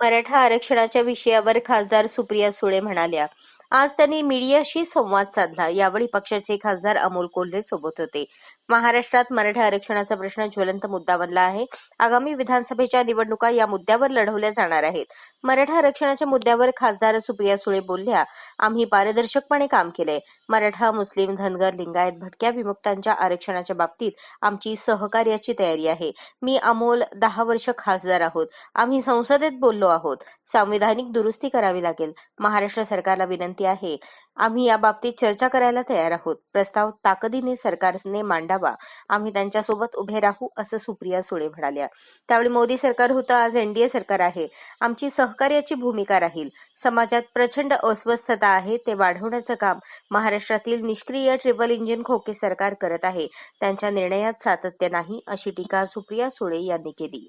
मराठा आरक्षणाच्या विषयावर खासदार सुप्रिया सुळे म्हणाल्या. आज त्यांनी मीडियाशी संवाद साधला. यावेळी पक्षाचे खासदार अमोल कोल्हे सोबत होते. महाराष्ट्रात मराठा आरक्षणाचा प्रश्न ज्वलंत मुद्दा बनला आहे. आगामी विधानसभेच्या निवडणुका या मुद्द्यावर लढवल्या जाणार आहेत. मराठा आरक्षणाच्या मुद्द्यावर खासदार सुप्रिया सुळे बोलल्या आम्ही पारदर्शकपणे काम केलंय. मराठा मुस्लिम धनगर लिंगायत भटक्या विमुक्तांच्या आरक्षणाच्या बाबतीत आमची सहकार्याची तयारी आहे. मी अमोल दहा वर्ष खासदार आहोत. आम्ही संसदेत बोललो आहोत. संविधानिक दुरुस्ती करावी लागेल. महाराष्ट्र सरकारला विनंती आहे. आम्ही याबाबतीत चर्चा करायला तयार आहोत. प्रस्ताव ताकदीने सरकारने मांडावा. आम्ही त्यांच्यासोबत उभे राहू असं सुप्रिया सुळे म्हणाल्या. त्यावेळी मोदी सरकार होतं आज एनडीए सरकार आहे. आमची सहकार्याची भूमिका राहील. समाजात प्रचंड अस्वस्थता आहे ते वाढवण्याचं काम महाराष्ट्रातील निष्क्रिय ट्रिपल इंजिन खोके सरकार करत आहे. त्यांच्या निर्णयात सातत्य नाही अशी टीका सुप्रिया सुळे यांनी केली.